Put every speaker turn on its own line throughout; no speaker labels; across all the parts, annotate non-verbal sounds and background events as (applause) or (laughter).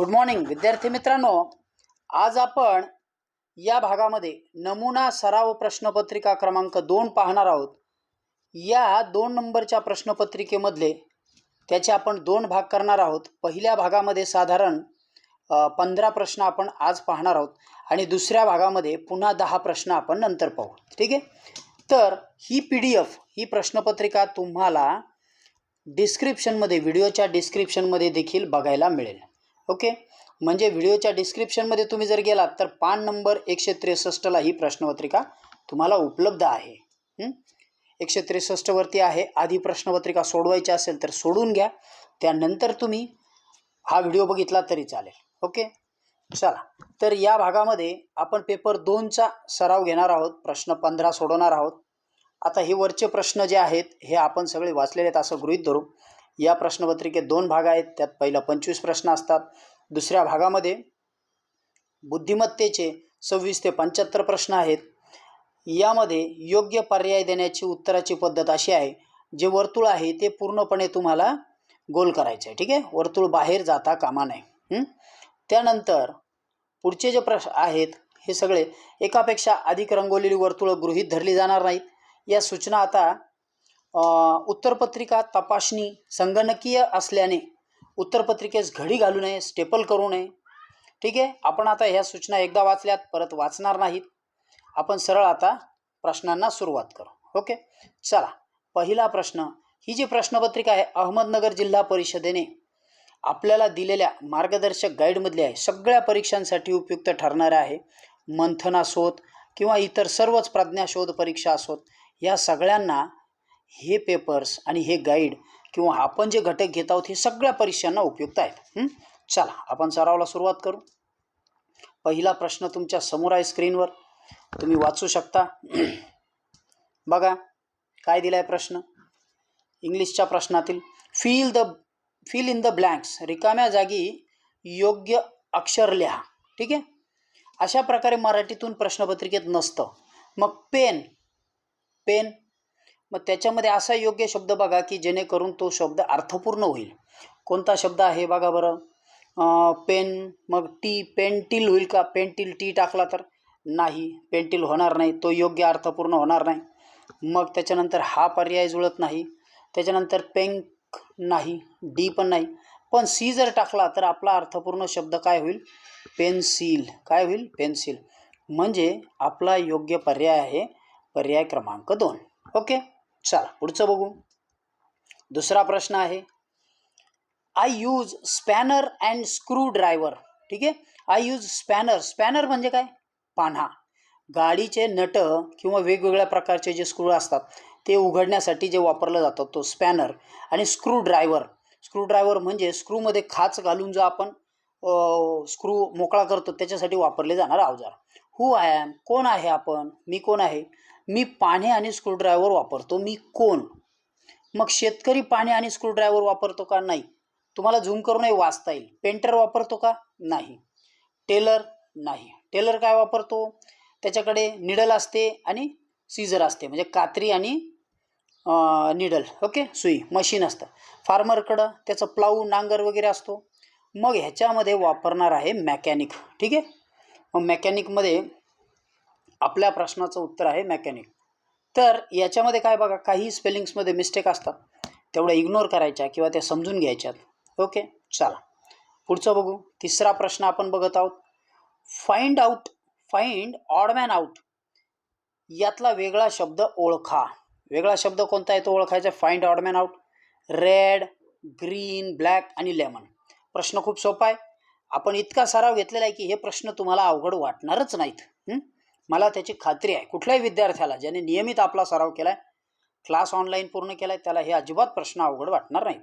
Good morning विद्यार्थी मित्रांनो. आज आपण या भागामध्ये नमुना सराव प्रश्नपत्रिका क्रमांक दोन पाहणार आहोत. या दोन नंबरच्या प्रश्नपत्रिकेमधले त्याचे आपण दोन भाग करणार आहोत. पहिल्या भागामध्ये साधारण पंधरा प्रश्न आपण आज पाहणार आहोत आणि दुसऱ्या भागामध्ये पुन्हा दहा प्रश्न आपण नंतर पाहू. ठीक आहे? तर ही पी डी एफ ही प्रश्नपत्रिका तुम्हाला डिस्क्रिप्शनमध्ये व्हिडिओच्या डिस्क्रिप्शनमध्ये देखील बघायला मिळेल. ओके? म्हणजे व्हिडिओच्या डिस्क्रिप्शनमध्ये तुम्ही जर गेलात तर पान नंबर एकशे त्रेसष्टला ही प्रश्नपत्रिका तुम्हाला उपलब्ध आहे. एकशे त्रेसष्टवरती आहे. आधी प्रश्नपत्रिका सोडवायची असेल तर सोडून घ्या. त्यानंतर तुम्ही हा व्हिडिओ बघितला तरी चालेल. ओके? चला. तर या भागामध्ये आपण पेपर दोनचा सराव घेणार आहोत. प्रश्न पंधरा सोडवणार आहोत. आता हे वरचे प्रश्न जे आहेत हे आपण सगळे वाचलेले आहेत असं गृहीत धरू. या प्रश्नपत्रिकेत दोन भाग आहेत. त्यात पहिला पंचवीस प्रश्न असतात. दुसऱ्या भागामध्ये बुद्धिमत्तेचे सव्वीस ते पंच्याहत्तर प्रश्न आहेत. यामध्ये योग्य पर्याय देण्याची उत्तराची पद्धत अशी आहे जे वर्तुळ आहे ते पूर्णपणे तुम्हाला गोल करायचं आहे. ठीक आहे? वर्तुळ बाहेर जाता कामा नये. त्यानंतर पुढचे जे प्रश्न आहेत हे सगळे एकापेक्षा अधिक रंगवलेली वर्तुळं गृहीत धरली जाणार नाहीत. या सूचना आता उत्तरपत्रिका तपासणी संगणकीय असल्याने उत्तरपत्रिकेस घडी घालू नये स्टेपल करू नये. ठीक आहे? आपण आता ह्या सूचना एकदा वाचल्यात परत वाचणार नाहीत. आपण सरळ आता प्रश्नांना सुरुवात करू. ओके? चला पहिला प्रश्न. ही जी प्रश्नपत्रिका आहे अहमदनगर जिल्हा परिषदेने आपल्याला दिलेल्या मार्गदर्शक गाईडमधली आहे. सगळ्या परीक्षांसाठी उपयुक्त ठरणाऱ्या आहे. मंथन असोत किंवा इतर सर्वच प्रज्ञाशोध परीक्षा असोत या सगळ्यांना हे पेपर्स आणि हे गाईड किंवा आपण जे घटक घेत आहोत हे सगळ्या परीक्षांना उपयुक्त आहेत. चला आपण सरावला सुरुवात करू. पहिला प्रश्न तुमच्यासमोर आहे स्क्रीनवर तुम्ही वाचू शकता. (clears throat) बघा काय दिला आहे प्रश्न? इंग्लिशच्या प्रश्नातील fill the fill in the blanks रिकाम्या जागी योग्य अक्षर लिहा. ठीक आहे? अशा प्रकारे मराठीतून प्रश्नपत्रिकेत नसतं. मग पेन पेन मग त्याच्यामध्ये असा योग्य शब्द बघा की जेणेकरून तो शब्द अर्थपूर्ण होईल. कोणता शब्द आहे बघा बरं. पेन मग टी पेंटिल होईल का? पेंटिल टी टाकला तर? नाही पेंटिल होणार नाही. तो योग्य अर्थपूर्ण होणार नाही. मग त्याच्यानंतर हा पर्याय जुळत नाही. त्याच्यानंतर पेंक नाही डी पण नाही. पण सी जर टाकला तर आपला अर्थपूर्ण शब्द काय होईल? पेन्सिल. काय होईल? पेन्सिल. म्हणजे आपला योग्य पर्याय आहे पर्याय क्रमांक दोन. ओके? चला पुढचं बघू. दुसरा प्रश्न आहे. I use spanner and screw driver आहे? आय यूज स्पॅनर स्पॅनर म्हणजे काय? पान्हा. गाडीचे नट किंवा वेगवेगळ्या प्रकारचे जे स्क्रू असतात ते उघडण्यासाठी जे वापरलं जातं तो स्पॅनर आणि स्क्रू ड्रायव्हर स्क्रू ड्रायव्हर म्हणजे स्क्रूमध्ये खाच घालून जो आपण स्क्रू मोकळा करतो त्याच्यासाठी वापरले जाणारा अवजार. हू आय ॲम कोण आहे आपण? मी कोण आहे? मी पाने आणि स्क्रूड्रायव्हर वापरतो. मी कोण? मग शेतकरी पाने आणि स्क्रूड्रायव्हर वापरतो का? नाही. तुम्हाला झूम करूनही वाचता येईल. पेंटर वापरतो का? नाही. टेलर नाही. टेलर काय वापरतो? त्याच्याकडे निडल असते आणि सीझर असते. म्हणजे कात्री आणि निडल ओके सुई. मशीन असतं. फार्मरकडं त्याचं प्लाऊ नांगर वगैरे असतो. मग ह्याच्यामध्ये वापरणार आहे मॅकॅनिक ठीक आहे? मग मॅकॅनिकमध्ये आपल्या प्रश्नाचं उत्तर आहे मॅकॅनिक तर याच्यामध्ये काय बघा काही स्पेलिंग्समध्ये मिस्टेक असतात. तेवढ्या इग्नोर करायच्या किंवा त्या समजून घ्यायच्यात. ओके चला. पुढचं बघू. तिसरा प्रश्न आपण बघत आहोत. Find out find odd man out यातला वेगळा शब्द ओळखा. वेगळा शब्द कोणता आहे तो ओळखायचा? Find odd man out red green black आणि लेमन प्रश्न खूप सोपा आहे. आपण इतका सराव घेतलेला आहे की हे प्रश्न तुम्हाला अवघड वाटणारच नाहीत. मला त्याची खात्री आहे. कुठल्याही विद्यार्थ्याला ज्याने नियमित आपला सराव केला आहे क्लास ऑनलाईन पूर्ण केला आहे त्याला हे अजिबात प्रश्न अवघड वाटणार नाहीत.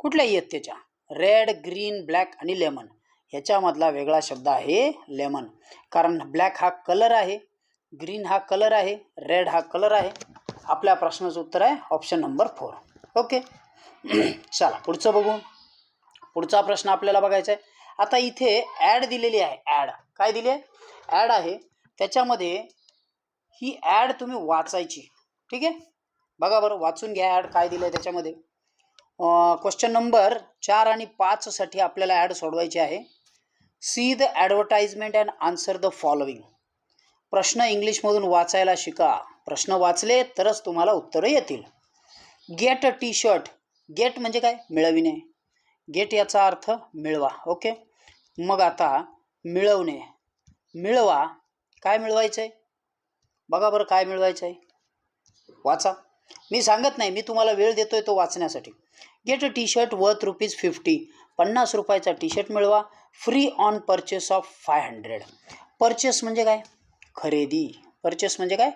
कुठल्याही इयत्तेच्या रेड ग्रीन ब्लॅक आणि लेमन ह्याच्यामधला वेगळा शब्द आहे लेमन कारण ब्लॅक हा कलर आहे ग्रीन हा कलर आहे रेड हा कलर आहे. आपल्या प्रश्नाचं उत्तर आहे ऑप्शन नंबर फोर ओके चला पुढचं बघू. पुढचा प्रश्न आपल्याला बघायचा आहे. आता इथे ॲड दिलेली आहे ॲड काय दिली आहे? ॲड आहे त्याच्यामध्ये ही ॲड तुम्ही वाचायची. ठीक आहे? बघा बरं वाचून घ्या ॲड काय दिलं आहे त्याच्यामध्ये क्वेश्चन नंबर चार आणि पाचसाठी आपल्याला ॲड सोडवायची आहे. See the advertisement and answer the following प्रश्न इंग्लिशमधून वाचायला शिका. प्रश्न वाचले तरच तुम्हाला उत्तरं येतील. Get a T shirt get म्हणजे काय? मिळविणे. गेट याचा अर्थ मिळवा. ओके मग आता मिळवणे. मिळवा. काय मिळवायचं आहे बघा बरं काय मिळवायचं आहे वाचा. मी सांगत नाही मी तुम्हाला वेळ देतो आहे तो वाचण्यासाठी. Get a T shirt worth rupees fifty पन्नास रुपयाचा टी शर्ट मिळवा. Free on purchase of five hundred purchase म्हणजे काय? खरेदी. परचेस म्हणजे काय?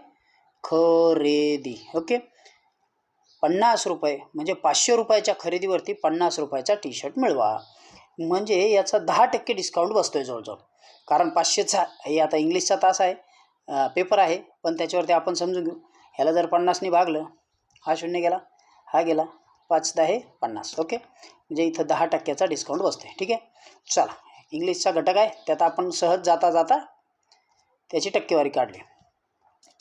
खरेदी. ओके पन्नास रुपये म्हणजे पाचशे रुपयाच्या खरेदीवरती पन्नास रुपयाचा टी शर्ट मिळवा. म्हणजे याचा दहा टक्के डिस्काउंट बसतो आहे जवळजवळ. कारण पाचशेचा हे आता इंग्लिशचा तास आहे पेपर आहे पण त्याच्यावरती आपण समजून घेऊ. ह्याला जर पन्नासने भागलं हा शून्य गेला हा गेला पाच दहा हे पन्नास. ओके? म्हणजे इथं दहा टक्क्याचा डिस्काउंट बसते ठीक आहे? चला. इंग्लिशचा घटक आहे. त्यात आपण सहज जाता जाता त्याची टक्केवारी काढली.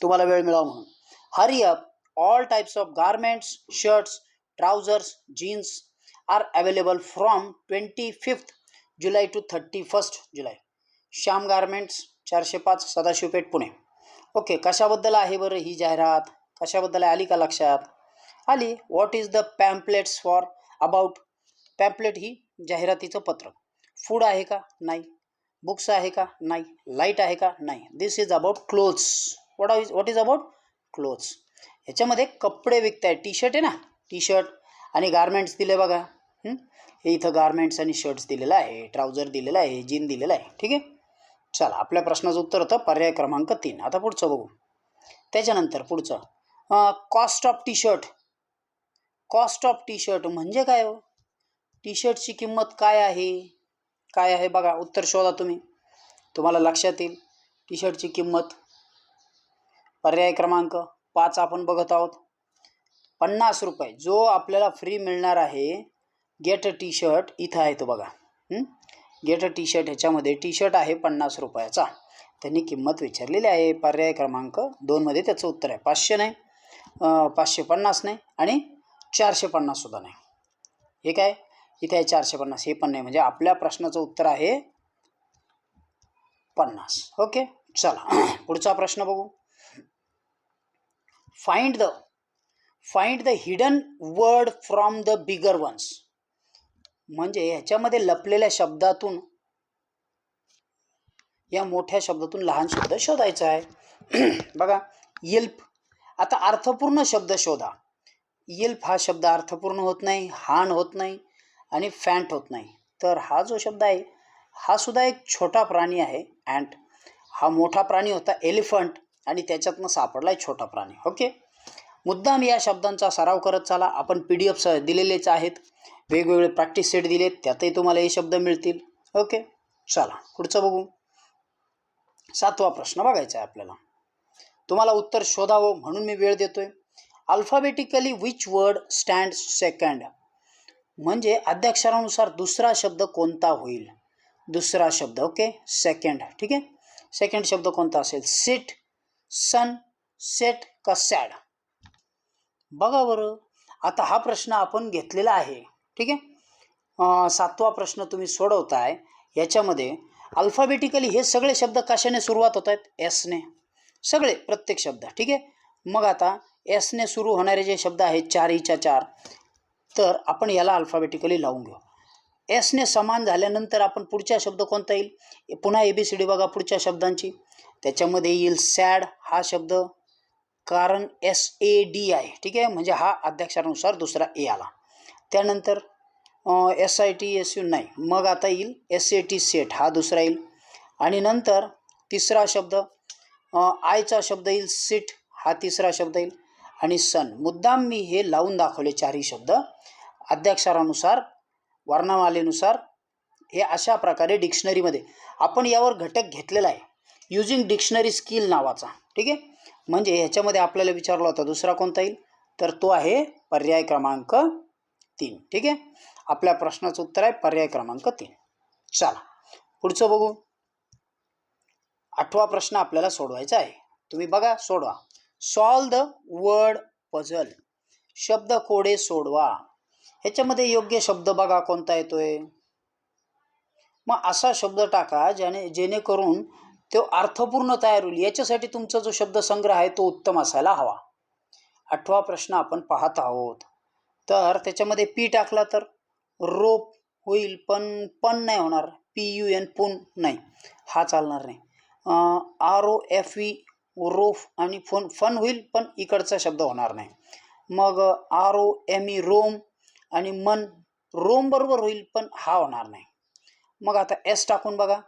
तुम्हाला वेळ मिळावा म्हणून. Hurry up all types of garments shirts trousers jeans are available from twenty fifth July to thirty first July Shyam garments चारशे पाच सदाशिवपेठ पुणे. ओके कशाबद्दल आहे बरं ही जाहिरात? कशाबद्दल आहे? आली का लक्षात? आली. What is the pamphlets for about pamphlet ही जाहिरातीचं पत्र. फूड आहे का? नाही. बुक्स आहे का? नाही. लाइट आहे का? नाही. This is about clothes what is what is about clothes ह्याच्यामध्ये कपडे विकताय. टी शर्ट आहे ना? टी शर्ट आणि गारमेंट्स दिले बघा. हे? इथं गारमेंट्स आणि शर्ट्स दिलेलं आहे. ट्राउझर दिलेलं आहे. जीन दिलेलं आहे. ठीक आहे? चला आपल्या प्रश्नाचं उत्तर होतं पर्याय क्रमांक तीन. आता पुढचं बघू. त्याच्यानंतर पुढचं. Cost of T shirt cost of T shirt म्हणजे काय हो? टी शर्टची किंमत काय आहे? काय आहे बघा उत्तर शोधा तुम्ही. तुम्हाला लक्षात येईल टी शर्टची किंमत. पर्याय क्रमांक पाच आपण बघत आहोत. पन्नास रुपये. जो आपल्याला फ्री मिळणार आहे गेट टी शर्ट इथं आहे तो बघा. गेट टी शर्ट ह्याच्यामध्ये टी शर्ट आहे पन्नास रुपयाचा. त्यांनी किंमत विचारलेली आहे. पर्याय क्रमांक दोनमध्ये त्याचं उत्तर आहे. पाचशे नाही. पाचशे पन्नास नाही आणि चारशे पन्नाससुद्धा नाही. हे काय? इथे आहे चारशे पन्नास? हे पण नाही. म्हणजे आपल्या प्रश्नाचं उत्तर आहे पन्नास. ओके? चला. (clears throat) पुढचा प्रश्न बघू. Find the find the hidden word from the bigger ones म्हणजे ह्याच्यामध्ये लपलेल्या शब्दातून या मोठ्या शब्दातून लहान शब्द शोधायचा आहे. (clears throat) बघा येल्प आता अर्थपूर्ण शब्द शोधा. येल्प हा शब्द अर्थपूर्ण होत नाही हान होत नाही आणि फॅन्ट होत नाही. तर हा जो शब्द आहे हा सुद्धा एक छोटा प्राणी आहे अँट हा मोठा प्राणी होता एलिफंट. आणि त्याच्यातनं सापडला आहे छोटा प्राणी. ओके? मुद्दाम या शब्दांचा सराव करत चाला. आपण पी डी एफ दिलेलेच आहेत. वेगवेगळे प्रॅक्टिस सेट दिलेत त्यातही तुम्हाला हे शब्द मिळतील. ओके चला पुढचं बघू. सातवा प्रश्न बघायचा आहे आपल्याला. तुम्हाला उत्तर शोधावं म्हणून मी वेळ देतोय. Alphabetically which word stand second म्हणजे अध्यक्षरानुसार दुसरा शब्द कोणता होईल? दुसरा शब्द ओके सेकंड ठीक? आहे सेकंड शब्द कोणता असेल? सिट सन सेट का सॅड बघा बरं. आता हा प्रश्न आपण घेतलेला आहे. ठीक आहे? सातवा प्रश्न तुम्ही सोडवताय. याच्यामध्ये अल्फाबेटिकली हे सगळे शब्द कशाने सुरुवात होत आहेत? एसने सगळे प्रत्येक शब्द. ठीक आहे? मग आता एसने सुरू होणारे जे शब्द आहेत चारीच्या चार तर आपण याला अल्फाबेटिकली लावून घेऊ. एसने समान झाल्यानंतर आपण पुढचा शब्द कोणता येईल? पुन्हा ए बी सी डी बघा पुढच्या शब्दांची. त्याच्यामध्ये येईल सॅड हा शब्द कारण एस ए डी आहे ठीक आहे? म्हणजे हा अध्यक्षानुसार दुसरा ए आला. त्यानंतर S I T S U नाही. मग आता येईल एस ए टी सेट हा दुसरा येईल. आणि नंतर तिसरा शब्द आयचा शब्द येईल सिट हा तिसरा शब्द येईल. आणि सन मुद्दाम मी हे लावून दाखवले चारही शब्द. अध्यक्षरानुसार वर्णमालेनुसार हे अशा प्रकारे डिक्शनरीमध्ये. आपण यावर घटक घेतलेला आहे. युजिंग डिक्शनरी स्किल नावाचा. ठीक आहे? म्हणजे ह्याच्यामध्ये आपल्याला विचारला होता दुसरा कोणता येईल? तर तो आहे पर्याय क्रमांक तीन. ठीक आहे? आपल्या प्रश्नाचं उत्तर आहे पर्याय क्रमांक तीन. चला पुढचं बघू. आठवा प्रश्न आपल्याला सोडवायचा आहे. तुम्ही बघा सोडवा. सॉल्व द वर्ड पझल शब्द कोडे सोडवा. ह्याच्यामध्ये योग्य शब्द बघा कोणता येतोय. मग असा शब्द टाका ज्याने जेणेकरून तो अर्थपूर्ण तयार होईल. याच्यासाठी तुमचा जो शब्दसंग्रह आहे तो उत्तम असायला हवा. आठवा प्रश्न आपण पाहत आहोत. तर त्याच्यामध्ये पी टाकला तर रोप होईल पण पण नाही होणार. पी यू एन पुन नाही. हा चालणार नाही. R O F E rofe आणि फोन फन होईल पण इकडचा शब्द होणार नाही. मग R O M E Rome आणि मन रोम बरोबर होईल पण हा होणार नाही. मग आता एस टाकून बघा.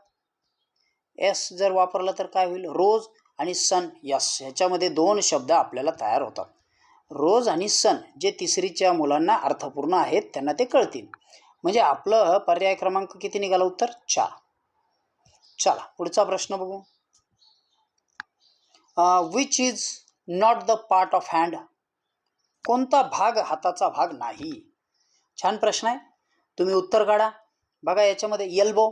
एस जर वापरला तर काय होईल? रोज आणि सन यस. ह्याच्यामध्ये दोन शब्द आपल्याला तयार होतात. रोज आणि सन जे तिसरीच्या मुलांना अर्थपूर्ण आहेत त्यांना ते कळतील. म्हणजे आपलं पर्याय क्रमांक किती निघाला उत्तर? चार. चला पुढचा प्रश्न बघू. Which is not the part of hand कोणता भाग हाताचा भाग नाही? छान प्रश्न आहे. तुम्ही उत्तर काढा. बघा याच्यामध्ये एल्बो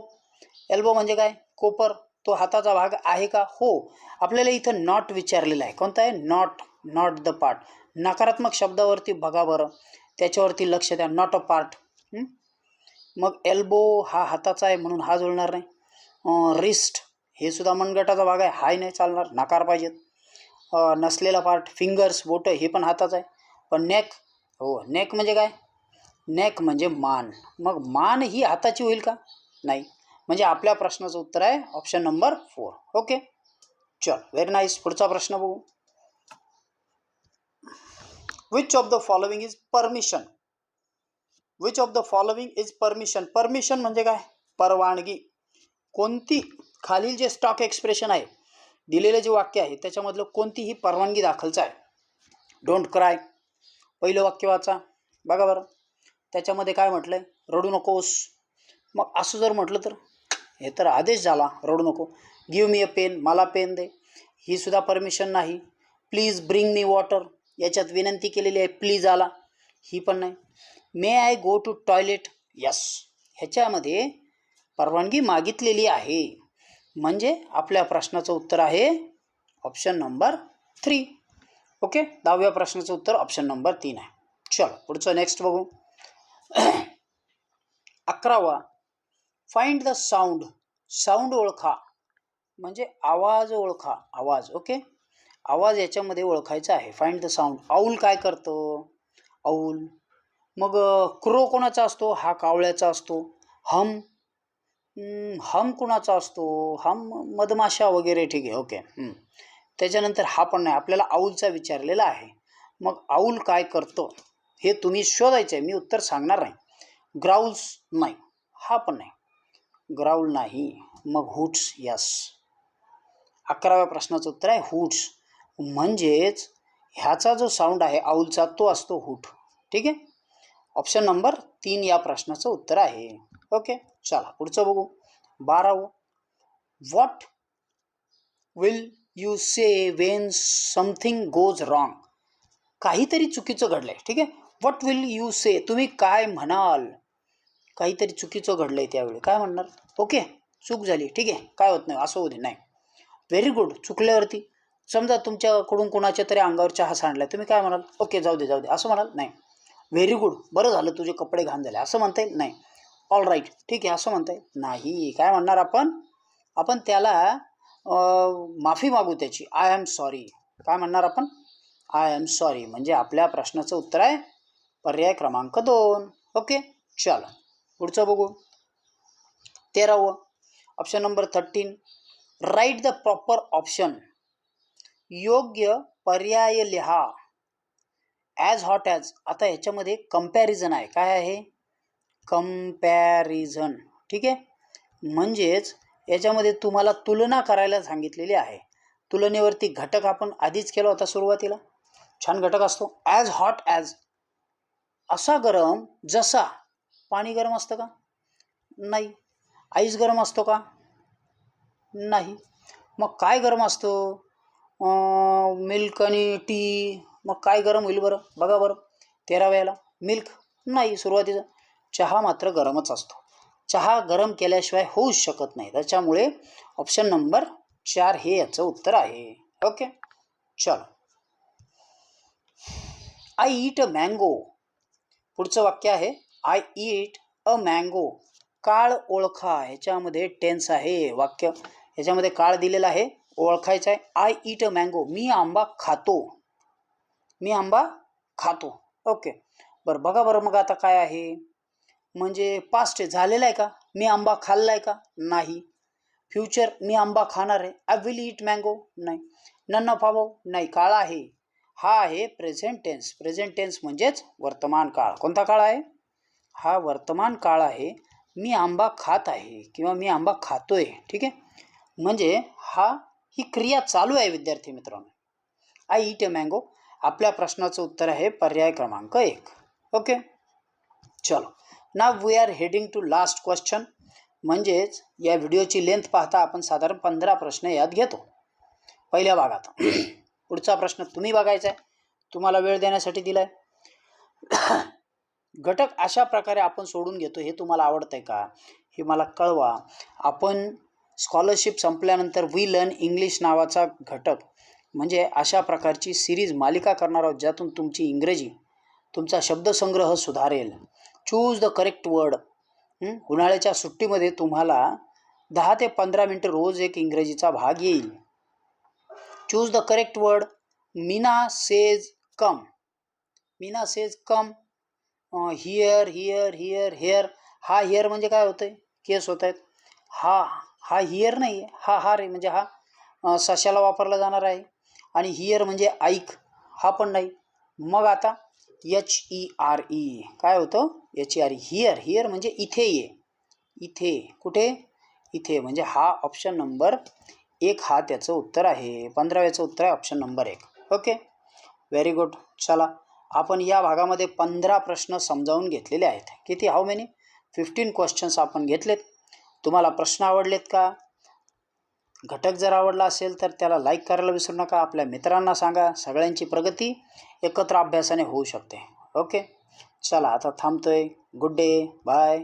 एल्बो म्हणजे काय? कोपर. तो हाताचा भाग आहे का? हो. आपल्याला इथं नॉट विचारलेला आहे. कोणता आहे? नॉट नॉट द पार्ट नकारात्मक शब्दावरती बघा बरं. त्याच्यावरती लक्ष द्या. नॉट अ पार्ट मग एल्बो हा हाताचा आहे म्हणून हा जुळणार नाही. रिस्ट हे सुद्धा मनगटाचा भाग आहे. हाय नाही चालणार. नकार पाहिजेत. नसलेला पार्ट फिंगर्स बोटं हे पण हाताचं आहे. पण नेक हो. नेक म्हणजे काय? नेक म्हणजे मान. मग मान ही हाताची होईल का? नाही. म्हणजे आपल्या प्रश्नाचं उत्तर आहे ऑप्शन नंबर फोर ओके चल. व्हेरी नाईस पुढचा प्रश्न बघू. Which of the following is permission which of the following is permission permission म्हणजे काय? परवानगी. कोणती? खालील जे स्टॉक एक्सप्रेशन आहे दिलेलं जे वाक्य आहे त्याच्यामधलं कोणतीही परवानगी दाखलचं आहे. डोंट क्राय पहिलं वाक्य वाचा. बघा बरं. त्याच्यामध्ये काय म्हटलं आहे रडू नकोस. मग असं जर म्हटलं तर? हे तर आदेश झाला. रडू नको. गिव मी अ पेन मला पेन दे. ही सुद्धा परमिशन नाही. प्लीज ब्रिंग मी वॉटर याच्यात विनंती केलेली आहे प्लीज आला. ही पण नाही. May I go to toilet yes ह्याच्यामध्ये परवानगी मागितलेली आहे. म्हणजे आपल्या प्रश्नाचं उत्तर आहे ऑप्शन नंबर थ्री ओके दहाव्या प्रश्नाचं उत्तर ऑप्शन नंबर तीन आहे. चलो पुढचं नेक्स्ट बघू. (clears throat) अकरावा. फाइंड द साऊंड साऊंड ओळखा. म्हणजे आवाज ओळखा. आवाज ओके आवाज याच्यामध्ये ओळखायचा आहे. फाइंड द साऊंड आऊल काय करतं? आऊल. मग क्रो कोणाचा असतो? हा कावळ्याचा असतो. हम. हम कुणाचा असतो? हम मधमाशा वगैरे ठीक आहे. ओके त्याच्यानंतर हा पण नाही. आपल्याला आऊलचा विचारलेला आहे. मग आऊल काय करतो? हे तुम्ही शोधायचं आहे मी उत्तर सांगणार नाही. ग्राउल्स नाही. हा पण नाही. ग्राउल नाही. मग हुट्स यस अकराव्या प्रश्नाचं उत्तर आहे. हुट्स म्हणजेच ह्याचा जो साऊंड आहे आऊलचा तो असतो हुट. ठीक आहे? ऑप्शन नंबर तीन या प्रश्नाचं उत्तर आहे. ओके चला पुढचं बघू. बारावं. What will you say when something goes wrong काहीतरी चुकीचं घडलं आहे ठीक आहे? व्हॉट विल यू से तुम्ही काय म्हणाल? काहीतरी चुकीचं घडलं आहे त्यावेळी. काय म्हणणार? ओके चूक झाली. ठीक आहे? काय होत नाही. असं होऊ दे. नाही. व्हेरी गुड चुकल्यावरती. समजा तुमच्याकडून कोणाच्या तरी अंगावर चहा सांडला तुम्ही काय म्हणाल? ओके जाऊ दे जाऊ दे. असं म्हणाल? नाही. व्हेरी गुड बरं झालं तुझे कपडे घाण झाले. असं म्हणता येईल नाही. ऑल राईट ठीक आहे. असं म्हणता येईल नाही. काय म्हणणार आपण? आपण त्याला माफी मागू त्याची. आय एम सॉरी काय म्हणणार आपण? आय एम सॉरी म्हणजे आपल्या प्रश्नाचं उत्तर आहे पर्याय क्रमांक दोन. ओके? चला. पुढचं बघू. तेरावं. Option number thirteen right the proper option योग्य पर्याय लिहा. ॲज हॉट ॲज आता ह्याच्यामध्ये कंपॅरिझन आहे. काय आहे? कंपॅरिझन ठीक आहे? म्हणजेच याच्यामध्ये तुम्हाला तुलना करायला सांगितलेली आहे. तुलनेवरती घटक आपण आधीच केला होता सुरुवातीला. छान घटक असतो. ॲज हॉट ॲज असा गरम जसा. पाणी गरम असतं का? नाही. आईस गरम असतो का? नाही. मग काय गरम असतं? मिल्क आणि टी मग काय गरम होईल बरं? बघा बरं. तेराव्याला मिल्क नाही सुरुवातीचं. चहा मात्र गरमच असतो. चहा गरम केल्याशिवाय होऊच शकत नाही. त्याच्यामुळे ऑप्शन नंबर चार हे याचं उत्तर आहे. ओके चल. आय ईट अ मँगो पुढचं वाक्य आहे. आय ईट अ मँगो काळ ओळखा. ह्याच्यामध्ये टेन्स आहे वाक्य. ह्याच्यामध्ये काळ दिलेला आहे. ओळखायचं आहे. आय ईट अ मँगो मी आंबा खातो. मी आंबा खातो. ओके बरं बघा बरं मग आता काय आहे. म्हणजे पास्ट झालेला आहे का? मी आंबा खाल्ला आहे का? नाही. फ्युचर मी आंबा खाणार आहे. आय विल ईट मँगो नाही. नन फावो नाही काळ आहे. हा आहे प्रेझेंट टेन्स प्रेझेंट टेन्स म्हणजेच वर्तमान काळ. कोणता काळ आहे? हा वर्तमान काळ आहे. मी आंबा खात आहे किंवा मी आंबा खातोय. ठीक आहे? म्हणजे हा ही क्रिया चालू आहे विद्यार्थी मित्रांनो. आय ईट अ मँगो आपल्या प्रश्नाचं उत्तर आहे पर्याय क्रमांक एक. ओके? चलो. ना we are heading to last question म्हणजेच या व्हिडिओची लेंथ पाहता आपण साधारण पंधरा प्रश्न यात घेतो. पहिल्या भागात. पुढचा प्रश्न तुम्ही बघायचा आहे. तुम्हाला वेळ देण्यासाठी दिला आहे घटक अशा प्रकारे आपण सोडून घेतो हे तुम्हाला आवडतं आहे का? हे मला कळवा. आपण स्कॉलरशिप संपल्यानंतर वी लर्न इंग्लिश नावाचा घटक म्हणजे अशा प्रकारची सिरीज मालिका करणार आहोत ज्यातून तुमची इंग्रजी तुमचा शब्दसंग्रह सुधारेल. चूज द करेक्ट वर्ड उन्हाळ्याच्या सुट्टीमध्ये तुम्हाला दहा ते पंधरा मिनटं रोज एक इंग्रजीचा भाग येईल. Choose the correct word Meena says come Meena says come here here here hair हा हिअर म्हणजे काय होतं आहे केस होत आहेत हा हा हिअर नाही आहे हा हा रे म्हणजे हा सशाला वापरला जाणार आहे. आणि हिअर म्हणजे ऐक हा पण नाही. मग आता एच ई आर ई काय होतं? H E R E here here म्हणजे इथे ये. इथे कुठे? इथे. म्हणजे हा ऑप्शन नंबर एक हा त्याचं उत्तर आहे. पंधराव्याचं उत्तर आहे ऑप्शन नंबर एक. ओके व्हेरी गुड चला आपण या भागामध्ये पंधरा प्रश्न समजावून घेतलेले आहेत. किती? हाऊ मेनी फिफ्टीन क्वेश्चन्स आपण घेतलेत. तुम्हाला प्रश्न आवडलेत का? घटक जर आवडला असेल तर त्याला लाईक करायला विसरू नका. आपल्या मित्रांना सांगा. सगळ्यांची प्रगती एकत्र अभ्यासाने होऊ शकते. ओके चला आता थांबतोय. Good day bye